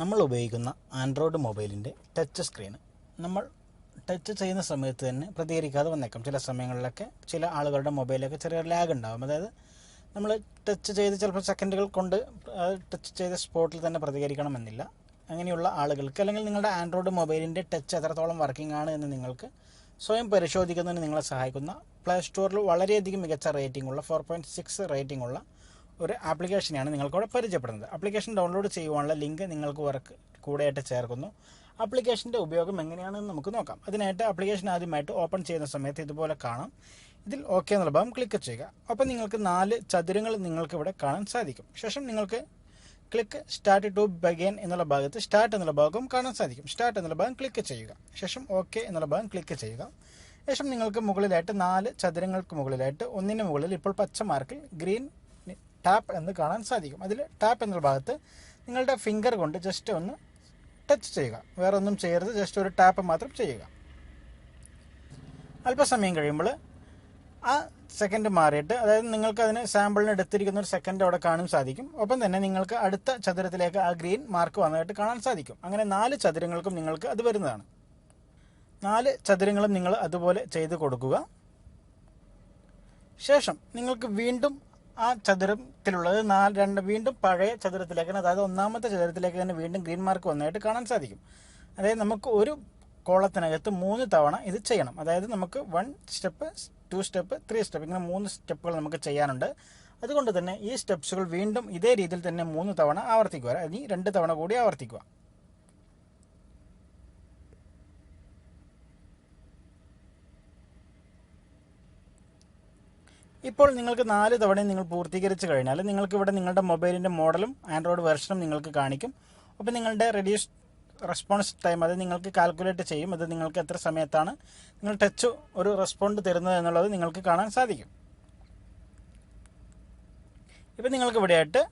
നമ്മൾ ഉപയോഗിക്കുന്ന ആൻഡ്രോയിഡ് മൊബൈലിന്റെ ടച്ച് സ്ക്രീൻ നമ്മൾ ടച്ച് ചെയ്യുന്ന സമയത്ത് തന്നെ പ്രതികരിക്കാതെ വന്നേക്കാം. ചില സമയങ്ങളിലൊക്കെ ചില ആളുകളുടെ മൊബൈലൊക്കെ ചെറിയ ലാഗ് ഉണ്ടാകും അതായത് നമ്മൾ ടച്ച് ചെയ്ത് ചിലപ്പോൾ സെക്കൻഡുകൾ കൊണ്ട് ടച്ച് ചെയ്ത സ്പോട്ടിൽ തന്നെ പ്രതികരിക്കണമെന്നില്ല. അങ്ങനെയുള്ള ആളുകൾക്ക് അല്ലെങ്കിൽ നിങ്ങളുടെ ആൻഡ്രോയിഡ് മൊബൈലിന്റെ ടച്ച് എത്രത്തോളം വർക്കിംഗ് ആണ് എന്ന് നിങ്ങൾക്ക് സ്വയം പരിശോധിക്കുന്നതിന് നിങ്ങളെ സഹായിക്കുന്ന പ്ലേ സ്റ്റോറിൽ വളരെയധികം മികച്ച റേറ്റിംഗ് ഉള്ള ഫോർ പോയിന്റ് സിക്സ് റേറ്റിംഗ് ഉള്ള ഒരു ആപ്ലിക്കേഷനെയാണ് നിങ്ങൾക്കിവിടെ പരിചയപ്പെടുന്നത്. ആപ്ലിക്കേഷൻ ഡൗൺലോഡ് ചെയ്യുവാനുള്ള ലിങ്ക് നിങ്ങൾക്ക് വർക്ക് കൂടെയായിട്ട് ചേർക്കുന്നു. ആപ്ലിക്കേഷന്റെ ഉപയോഗം എങ്ങനെയാണെന്ന് നമുക്ക് നോക്കാം. അതിനായിട്ട് ആപ്ലിക്കേഷൻ ആദ്യമായിട്ട് ഓപ്പൺ ചെയ്യുന്ന സമയത്ത് ഇതുപോലെ കാണാം. ഇതിൽ ഓക്കെ എന്നുള്ള ഭാഗം ക്ലിക്ക് ചെയ്യുക. അപ്പോൾ നിങ്ങൾക്ക് നാല് ചതുരങ്ങൾ നിങ്ങൾക്ക് ഇവിടെ കാണാൻ സാധിക്കും. ശേഷം നിങ്ങൾക്ക് ക്ലിക്ക് സ്റ്റാർട്ട് ടു ബഗൈൻ എന്നുള്ള ഭാഗത്ത് സ്റ്റാർട്ട് എന്നുള്ള ഭാഗവും കാണാൻ സാധിക്കും. സ്റ്റാർട്ട് എന്നുള്ള ഭാഗം ക്ലിക്ക് ചെയ്യുക. ശേഷം ഓക്കെ എന്നുള്ള ഭാഗം ക്ലിക്ക് ചെയ്യുക. ശേഷം നിങ്ങൾക്ക് മുകളിലായിട്ട് നാല് ചതുരങ്ങൾക്ക് മുകളിലായിട്ട് ഒന്നിന് മുകളിൽ ഇപ്പോൾ പച്ച മാർക്കിൽ ഗ്രീൻ ടാപ്പ് എന്ന് കാണാൻ സാധിക്കും. അതിൽ ടാപ്പ് എന്ന ഭാഗത്ത് നിങ്ങളുടെ ഫിംഗർ കൊണ്ട് ജസ്റ്റ് ഒന്ന് ടച്ച് ചെയ്യുക. വേറെ ഒന്നും ചെയ്യരുത് ജസ്റ്റ് ഒരു ടാപ്പ് മാത്രം ചെയ്യുക. അല്പസമയം കഴിയുമ്പോൾ ആ സെക്കൻഡ് മാറിയിട്ട് അതായത് നിങ്ങൾക്ക് അതിന് സാമ്പിളിന് എടുത്തിരിക്കുന്ന ഒരു സെക്കൻഡ് അവിടെ കാണാൻ സാധിക്കും. ഒപ്പം തന്നെ നിങ്ങൾക്ക് അടുത്ത ചതുരത്തിലേക്ക് ആ ഗ്രീൻ മാർക്ക് വന്നതായിട്ട് കാണാൻ സാധിക്കും. അങ്ങനെ നാല് ചതുരങ്ങൾക്കും നിങ്ങൾക്ക് അത് വരുന്നതാണ്. നാല് ചതുരങ്ങളും നിങ്ങൾ അതുപോലെ ചെയ്ത് കൊടുക്കുക. ശേഷം നിങ്ങൾക്ക് വീണ്ടും ആ ചതുരത്തിലുള്ളത് നാല് രണ്ട് വീണ്ടും പഴയ ചതുരത്തിലേക്ക് തന്നെ അതായത് ഒന്നാമത്തെ ചതുരത്തിലേക്ക് തന്നെ വീണ്ടും ഗ്രീൻ മാർക്ക് വന്നതായിട്ട് കാണാൻ സാധിക്കും. അതായത് നമുക്ക് ഒരു കോളത്തിനകത്ത് മൂന്ന് തവണ ഇത് ചെയ്യണം. അതായത് നമുക്ക് one step two step three step ഇങ്ങനെ മൂന്ന് സ്റ്റെപ്പുകൾ നമുക്ക് ചെയ്യാനുണ്ട്. അതുകൊണ്ട് തന്നെ ഈ സ്റ്റെപ്സുകൾ വീണ്ടും ഇതേ രീതിയിൽ തന്നെ മൂന്ന് തവണ ആവർത്തിക്കുക. ഇനി രണ്ട് തവണ കൂടി ആവർത്തിക്കുക. ഇപ്പോൾ നിങ്ങൾക്ക് നാല് തവണയും നിങ്ങൾ പൂർത്തീകരിച്ച് കഴിഞ്ഞാൽ നിങ്ങൾക്ക് ഇവിടെ നിങ്ങളുടെ മൊബൈലിന്റെ മോഡലും ആൻഡ്രോയിഡ് വെർഷനും നിങ്ങൾക്ക് കാണിക്കും. അപ്പോൾ നിങ്ങളുടെ റെഡ്യൂസ് റെസ്പോൺസ് ടൈം അത് നിങ്ങൾക്ക് കാൽക്കുലേറ്റ് ചെയ്യും. അത് നിങ്ങൾക്ക് എത്ര സമയത്താണ് നിങ്ങൾ ടച്ച് ഒരു റെസ്പോണ്ട് തരുന്നത് എന്നുള്ളത് നിങ്ങൾക്ക് കാണാൻ സാധിക്കും. ഇപ്പം നിങ്ങൾക്ക് ഇവിടെയായിട്ട്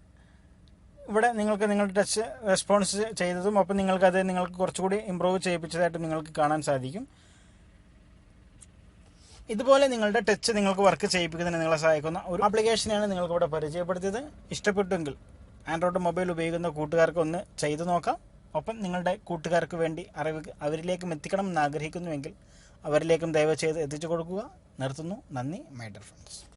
ഇവിടെ നിങ്ങൾക്ക് നിങ്ങളുടെ ടച്ച് റെസ്പോൺസ് ചെയ്തതും ഒപ്പം നിങ്ങൾക്കത് നിങ്ങൾക്ക് കുറച്ചുകൂടി ഇമ്പ്രൂവ് ചെയ്യിപ്പിച്ചതായിട്ട് നിങ്ങൾക്ക് കാണാൻ സാധിക്കും. ഇതുപോലെ നിങ്ങളുടെ ടച്ച് നിങ്ങൾക്ക് വർക്ക് ചെയ്യിപ്പിക്കുന്നതിന് നിങ്ങളെ സഹായിക്കുന്ന ഒരു ആപ്ലിക്കേഷനാണ് നിങ്ങൾക്ക് ഇവിടെ പരിചയപ്പെടുത്തിയത്. ഇഷ്ടപ്പെട്ടെങ്കിൽ ആൻഡ്രോയിഡ് മൊബൈൽ ഉപയോഗിക്കുന്ന കൂട്ടുകാർക്ക് ഒന്ന് ചെയ്തു നോക്കാം. ഒപ്പം നിങ്ങളുടെ കൂട്ടുകാർക്ക് വേണ്ടി അറിവ് അവരിലേക്കും എത്തിക്കണം എന്ന് ആഗ്രഹിക്കുന്നുവെങ്കിൽ അവരിലേക്കും ദയവ് ചെയ്ത് എത്തിച്ചു കൊടുക്കുക. നിർത്തുന്നു. നന്ദി മൈ ഡിയർ ഫ്രണ്ട്സ്